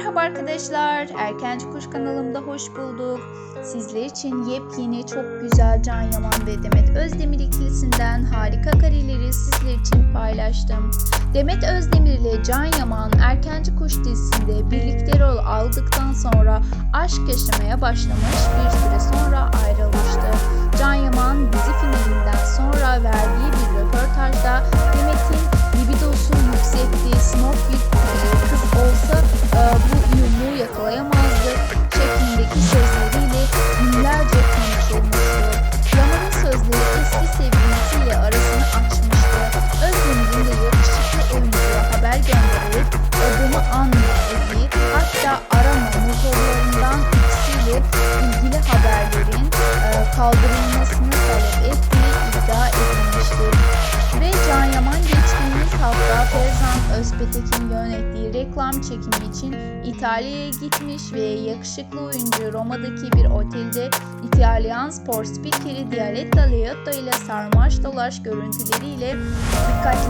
Merhaba arkadaşlar, Erkenci Kuş kanalımda hoş bulduk. Sizler için yepyeni çok güzel Can Yaman ve Demet Özdemir ikilisinden harika kareleri sizler için paylaştım. Demet Özdemir ile Can Yaman Erkenci Kuş dizisinde birlikte rol aldıktan sonra aşk yaşamaya başlamış bir süre sonra ayrılmıştı. Kaldırılmasını talep ettiği iddia edilmiştir. Ve Can Yaman geçtiğimiz hafta Ferzan Özpetek'in yönettiği reklam çekimi için İtalya'ya gitmiş ve yakışıklı oyuncu Roma'daki bir otelde İtalyan spor spikeri Dialetta Leotta ile sarmaş dolaş görüntüleriyle dikkat